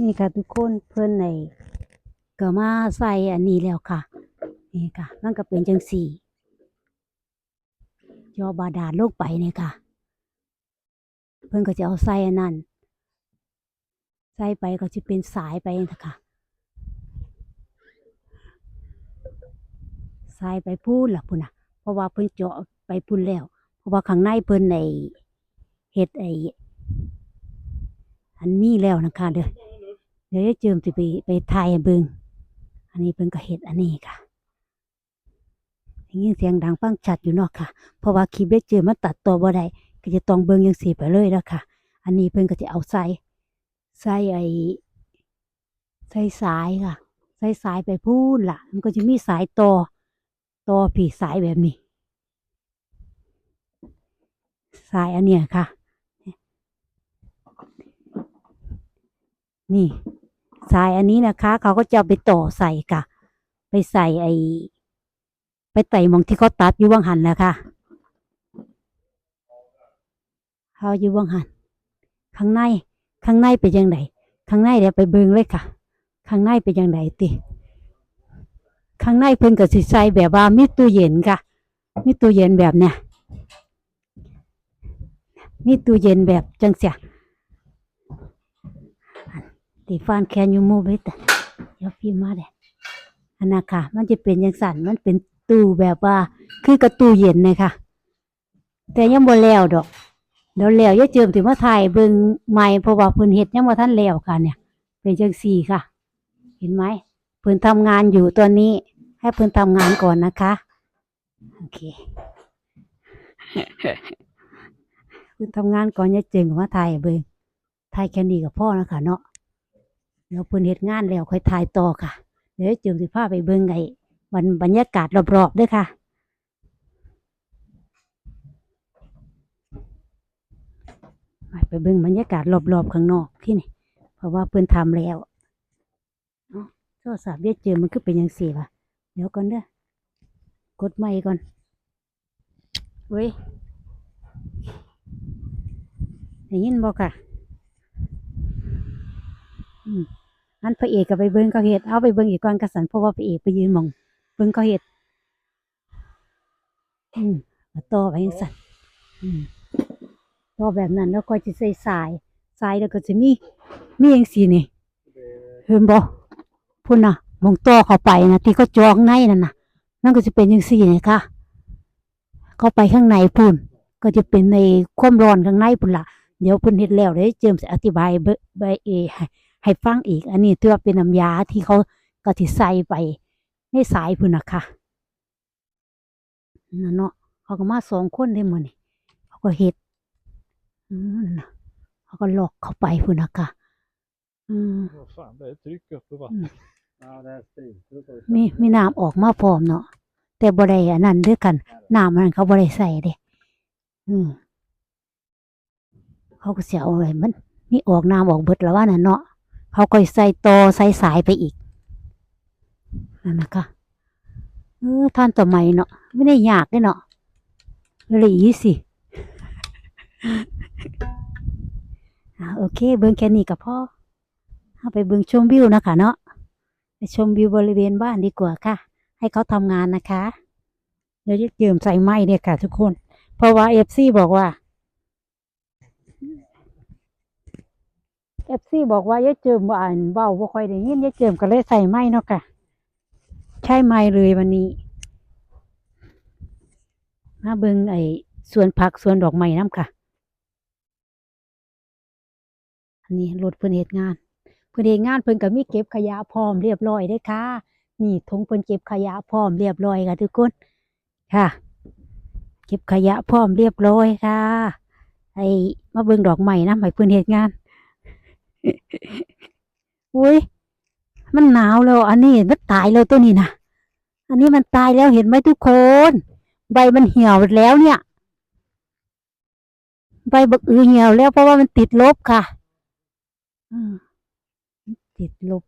นี่ค่ะทุกคนเพิ่อนในก็มาใส่อันนี้แล้วค่ะ นี่ค่ะ มันก็เป็นจังสี่ยอบาดาลลงไปเนี่ยค่ะ เพิ่อนก็จะเอาใส่อันนั้นใส่ไปก็จะเป็นสายไปนะคะสายไปพูนล่ะพุ่นน่ะ เพราะว่าเพิ่นเจาะไปพุ่นแล้ว เพราะว่าข้างในเพิ่นในเฮ็ดไอ้อันนี้แล้วนะคะเด้อ ดี๋ยวยายเจิมสิไปไปถ่ายเบิงอันนี้เพิ่นก็เฮ็ดอันนี้ค่ะยินเสียงดังฟังชัดอยู่เนาะค่ะ เพราะว่าคลิปยายเจิมมันตัดต่อบ่ได้ก็จะต้องเบิ่งจังซี่ไปเลยแล้วค่ะ อันนี้เพิ่นก็จะเอาใส่ใส่ไอ้ใส่สายค่ะใส่สายไปพูนล่ะ มันก็จะมีสายต่อต่อผีสายแบบนี้ สายอันเนี้ยค่ะ นี่ สายอันนี้นะคะ เขาก็จะไปต่อใส่ค่ะ ไปใส่ไอไปไต่มองที่เขาตัดอยู่ว่างหันแล้วค่ะเขาอยู่ว่างหันข้างในข้างในเป็นยังไงข้างในเดี๋ยวไปเบิ่งเลยค่ะ ข้างในเป็นยังไงติข้างในเพิ่นก็สิใส่แบบว่ามีตู้เย็นค่ะมีตู้เย็นแบบเนี้ยมีตู้เย็นแบบจังเสีย ตีฟานแคนอยูมูเบตเดี๋ยวพี่มาเด้อันนั้นค่ะ มันจะเป็นอย่างสั่นมันเป็นตู้แบบว่า คือกับตู้เย็นเลยค่ะ แต่ยังบ่แล้วดอกเดี๋ยวแล้วอย่าเจิมถึงมาถ่ายเบิ่งใหม่เพราะว่าเพิ่นเฮ็ดยังบ่ทันแล้วค่ะ เนี่ย เป็นจังซี่ค่ะ เห็นไหมเพิ่นทำงานอยู่ตัวนี้ ให้เพิ่นทำงานก่อนนะคะโอเคเพิ่นทำงานก่อนอย่าเจิงมาถ่ายให้เบิ่งถ่ายแค่นี้ก็พอนะคะเนาะเดี๋ยวเพิ่นเฮ็ดงานแล้วค่อยถ่ายต่อค่ะ เดี๋ยวจิงสิพาไปเบิ่งไอ้บรรบรรยากาศรอบๆด้วยค่ะไปเบิ่งบรรยากาศรอบๆข้างนอกที่นี่ เพราะว่าเพิ่นทำแล้วเนาะโทรศัพท์เรียกเจอมันคือเป็นยังสี่วะเดี๋ยวก่อนเด้อกดไมค์ก่อนเว้ยได้ยินบ่ค่ะ อืม อันพระเอกก็ไปเบิ่งเขาเฮ็ดเอาไปเบิ่งอีกก่อนกระสันเพราะว่าพระเอกไปยืนมองเบิ่งเขาเฮ็ดอืมาต่อไปยังสันอืมพอแบบนั้นแล้วก็จะใส่สายสายแล้วก็จะมีมีอย่างสีนี่เห็นบ่พุ่นน่ะมองต่อเข้าไปนะที่เขาจองในนั่นน่ะนั่นก็จะเป็นอย่างสีนี่ค่ะเข้าไปข้างในพุ่นก็จะเป็นในความร้อนข้างในพุ่นล่ะเดี๋ยวพุ่นเฮ็ดแล้วเดี๋ยวเจิมจะอธิบายเบใบเอ ให้ให้ฟังอีก อันนี้ถือว่าเป็นน้ำยาที่เขาก็สิใส่ไปในสายพุ่นน่ะค่ะนั่นเนาะเขาก็มาสองคนได้หมดนี่เขาก็เฮ็ดอืมนั่นน่ะเขาก็หลอกเข้าไปพุ่นนะค่ะอืม Vad fan, det är tryck uppe va? Mm. Ja, det är stiltryck. มีมีน้ำออกมาพร้อมเนาะแต่บ่ได้อันนั้นด้วยกันน้ำมันเขาบ่ได้ใส่เด้อืมเขาก็เสียเอาไว้มัน มีออกน้ำออกเบิดแล้วว่าน่ะเนาะ เขาก็ใส่โตใส่สายไปอีกนั่นนะคะเออท่านต่อใหม่เนาะไม่ได้ยากเด้เนาะเลยอีสิอโอเค เบิ่งแค่นี้ก็พอเอาไปเบิ่งชมวิวนะคะ เนาะไปชมวิวบริเวณบ้านดีกว่าค่ะ ให้เขาทำงานนะคะ เดี๋ยวจะเจิมใส่ไม้เนี่ยค่ะ ทุกคน เพราะว่าเอฟซีบอกว่า เอฟซีบอกว่าย่าเจิมว่าอ่านเบาบ่ค่อยได้ยินอย่าเจิมก็เลยใส่ไม้เนาะค่ะ ใช่ไม้เลยวันนี้ มาเบิ่งไอ้สวนผักสวนดอกไม้น้ำค่ะ อันนี้รถเพิ่นเฮ็ดงาน เพิ่นเฮ็ดงานเพิ่นก็มีเก็บขยะพร้อมเรียบร้อยเด้ค่ะ นี่ถุงเพิ่นเก็บขยะพร้อมเรียบร้อยค่ะทุกคนค่ะ เก็บขยะพร้อมเรียบร้อยค่ะไอ้มาเบิ่งดอกไม้นะให้เพิ่นเฮ็ดงาน อุ้ยมันหนาวแล้ว อันนี้มันตายแล้วตัวนี้นะอันนี้มันตายแล้วเห็นไหมทุกคน ใบมันเหี่ยวแล้วเนี่ย ใบบักอือเหี่ยวแล้วเพราะว่ามันติดลบค่ะติดลบ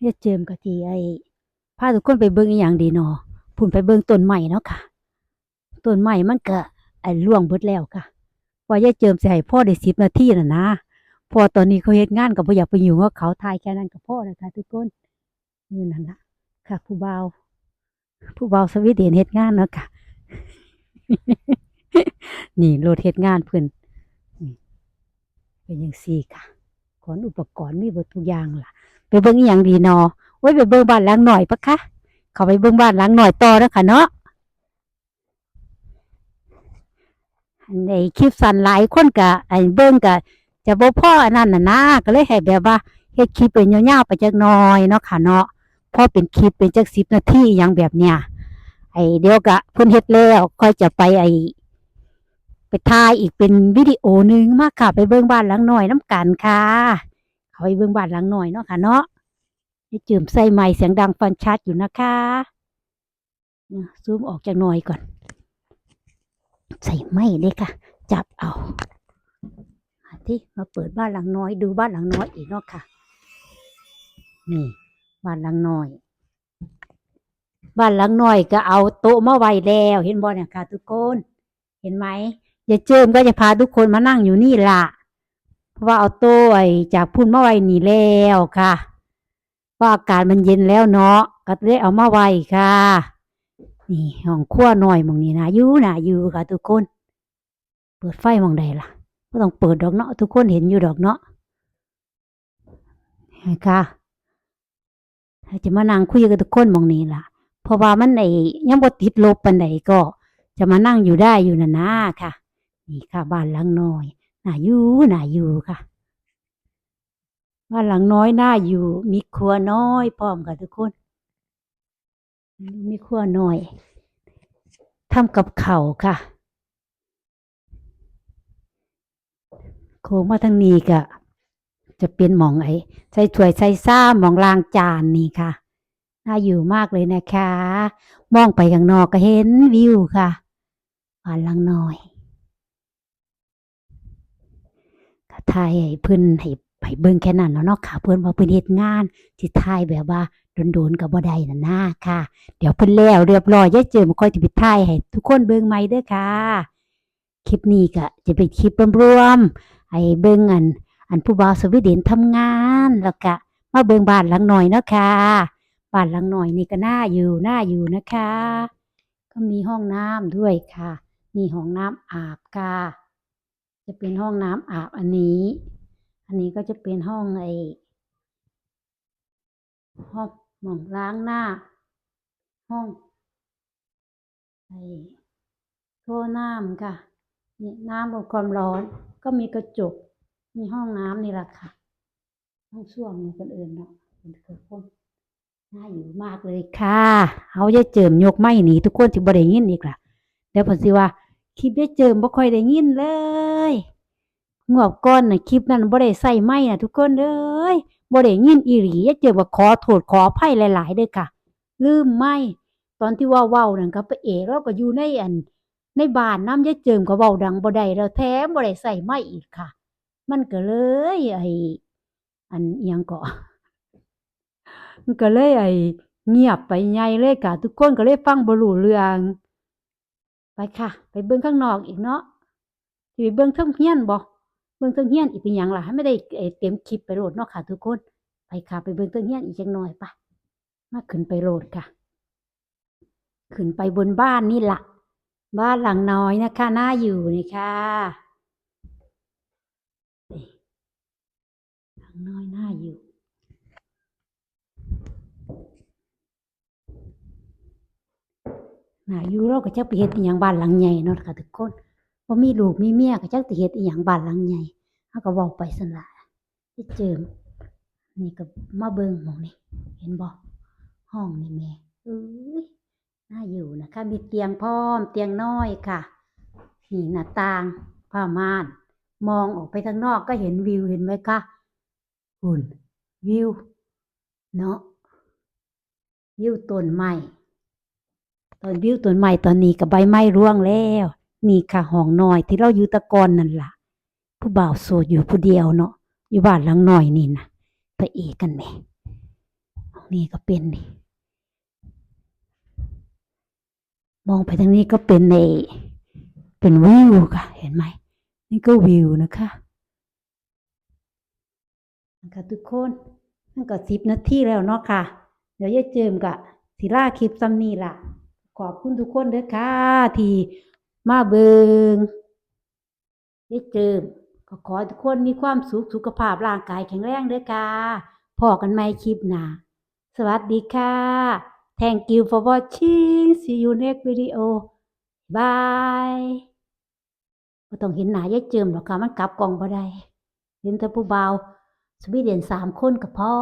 เฮ็ดเจิมกะทีไอ้พาทุกคนไปเบิ่งอีหยังดีเนาะพุ่นไปเบิ่งต้นใหม่เนาะค่ะต้นใหม่มันก็ ไอ้ร่วงเบิดแล้วค่ะว่ายายเจิมสิให้พ่อได้10นาทีน่ะนะพอตอนนี้เขาเฮ็ดงานก็บ่อยากไปอยุ่กับเขาทายแค่นั้นก็พอแล้วค่ะทุกคนนี่นั่นละค่ะ ผู้เบาผู้เบาสวีเดนเฮ็ดงานเนาะค่ะ นี่รถเฮ็ดงานเพิ่นนี่เป็นจังซี่ค่ะขอนอุปกรณ์มีเบิดทุกอย่างล่ะ ไปเบิ่งอีหยังดีนอโอ้ไปเบิ่งบ้านหลังหน่อยปะคะเขาไปเบิ่งบ้านหลังหน่อยต่อแล้วค่ะเนาะอัน ในคลิปสั้นหลายคนก็ไอ้เบิ่งก็จะบ่พ่ออันนั้นน่ะนะก็เลยให้แบบว่าเฮ็ดคลิปเป็นยาวๆไปจักหน่อยเนาะค่ะเนาะพอเป็นคลิปเป็นจัก10นาทีอหยังแบบเนี้ยไอ้เดี๋ยวก็เพิ่นเฮ็ดแล้วค่อยจะไปไอ้ไปถ่ายอีกเป็นวิดีโอหนึ่งมากค่ะ ไปเบิ่งบ้านหลังหน่อยนํกันค่ะเขาไปเบิ่งบ้านหลังหน่อยเนาะค่ะเนาะนี่จืมใส่ไม้เสียงดังฟันชัดอยู่นะคะซูมออกจากหน่อยก่อน ใส่ไม้เลยค่ะ จับเอาที่มาเปิดบ้านหลังน้อย ดูบ้านหลังน้อยอีกเนาะค่ะ นี่บ้านหลังน้อย บ้านหลังน้อยก็เอาโต๊ะมาไว้แล้ว เห็นบ่เนี่ยค่ะ ทุกคนเห็นไหมอย่าเจิมก็จะพาทุกคนมานั่งอยู่นี่ละเพราะว่าเอาโต๊ะจากพุ่นมาไว้นี่แล้วค่ะว่าะอากาศมันเย็นแล้วเนาะก็เลยเอามาไว้ค่ะ นี่ห้องครัวหน่อยมองนี้นะอยู่นะอยู่ค่ะทุกคน เปิดไฟมองใดล่ะก็ต้องเปิดดอกเนาะทุกคนเห็นอยู่ดอกเนาะค่ะจะมานั่งคุยกับทุกคนมองนี้ล่ะ เพราะว่ามันไอ้ยังบ่ติดลบปานใดก็ จะมานั่งอยู่ได้อยู่นะนะค่ะ นี่ค่ะบ้านหลังน้อยน่าอยู่น่าอยู่ค่ะบ้านหลังน้อยน่าอยู่ มีครัวน้อยพร้อมกันทุกคน มีครัวน้อยทำกับเข่าค่ะโค้งมาทางนี้ก็จะเป็นหมองไอ้ใส่ถ้วยใส่ซ้ำหมองลางจานนี่ค่ะ น่าอยู่มากเลยนะคะ มองไปข้างนอกก็เห็นวิวค่ะบ้านลังน้อยก็ถ่ายให้เพิ่นให้ให้เบิ่งแค่นั้นเนาะเนาะค่ะ เพิ่นว่าเพิ่นเฮ็ดงานสิถ่ายแบบว่า โดนๆก็บ่ได้นั่นนะค่ะ เดี๋ยวเพิ่นแล้วเรียบร้อยยาเจิมาค่อยสิไปถ่ายให้ทุกคนเบิ่งใหม่เด้อค่ะ คลิปนี้ก็จะเป็นคลิปรวมๆให้เบิ่งอัน อันผู้บ่าวสวีเดนทำงานแล้วก็มาเบิ่งบ้านหลังหน่อยเนาะค่ะบ้านหลังหน่อยนี่ก็น่าอยู่น่าอยู่นะคะ ก็มีห้องน้ำด้วยค่ะ มีห้องน้ำอาบค่ะ จะเป็นห้องน้ำอาบอันนี้ อันนี้ก็จะเป็นห้องไอห้อง หมองล้างหน้า ห้องไอโถน้ำค่ะนี่น้ำบำความร้อน ก็มีกระจก มีห้องน้ำนี่แหละค่ะ ห้องส้วมมีคนอื่นเนาะเป็นคือคนน่าอยู่มากเลยค่ะเขาจะเจิมยกไม้หนีทุกคนที่บ่ได้ยินอีกล่ะเดี๋ยวผมสิว่าคลิปได้เจิมบ่ค่อยได้ยินเลยงวบก้อนนะคลิปนั้นบ่ได้ใส่ไม้น่ะทุกคนเอ้ย บ่ได้ยินอีหลีย่าเจิมว่าขอโทษขออภัยหลาย ๆเด้อค่ะ ลืมไม้ตอนที่ว่าเว้านั่นก็ไปเอกเราก็อยู่ในอัน ในบ้านน้ำยายเจิมก็เว้าดังบ่ได้แล้วแถมบ่ได้ใส่ไม้อีกค่ะ มันก็เลยไออันอิหยังก็มันก็เลยไอเงียบไปใหญ่เลยค่ะ ทุกคนก็เลยฟังบ่รู้เรื่อง ไปค่ะ ไปเบิ่งข้างนอกอีกเนาะสิไปเบิ่งเทิงเฮียนบ่เบิ่งเทิงเฮียนอีกเป็นหยังล่ะให้ไม่ได้เอ่อเต็มคลิปไปโหลดเนาะค่ะ ทุกคน ค่ะ ไปเบิ่งเทิงเฮียนอีกจักหน่อยไปมาขึ้นไปโหลดค่ะ ขึ้นไปบนบ้านนี่ละบ้านหลังน้อยนะคะน่าอยู่นี่ค่ะหลังน้อยน่าอยู่น่าอยู่เราก็จักไปเฮ็ดอีหยังบ้านหลังใหญ่เนาะค่ะทุกคนบ่มีลูกมีเมียก็จักสิเฮ็ดอีหยังบ้านหลังใหญ่เฮาก็เว้าไปซั่นละที่เจิม นี่ก็มาเบิ่งมองนี่เห็นบ่ห้องนี่แม่เอ้ยน่าอยู่นะคะ มีเตียงพร้อม เตียงน้อยค่ะนี่หน้าต่างผ้าม่าน มองออกไปทางนอกก็เห็นวิวเห็นไหมคะหุ่นวิวเนาะวิวต้นไม้ตอนวิวต้นไม้ตอนนี้กับใบไม้ร่วงแล้ว นี่ค่ะห้องน้อยที่เราอยู่ตะกอนนั่นล่ะ ผู้บ่าวโสดอยู่ผู้เดียวเนาะอยู่บ้านหลังน้อยนี่นะ พระเอกกันแหม่ห้องนี้ก็เป็นนี่มองไปทางนี้ก็เป็นในเป็นวิวค่ะ เห็นไหม นี่ก็วิวนะคะนะคะทุกคนนั่นก็สิบนาทีแล้วเนาะค่ะ เดี๋ยวยายเจิมกะสิลาคลิปซ้ำนี่ล่ะ ขอบคุณทุกคนเด้อค่ะ ที่มาเบิงยายเจิม ก็ขอให้ทุกคนมีความสุขสุขภาพร่างกายแข็งแรงเด้อค่ะพอกันไหมคลิปหนาสวัสดีค่ะ Thank you for watching see you next video bye บ่ต้องเห็นหนายายเจิมหรอกค่ะมันกลับกล่องบ่ได้เห็นแต่ผู้บ่าสวีเดนสามคนกับพ่อ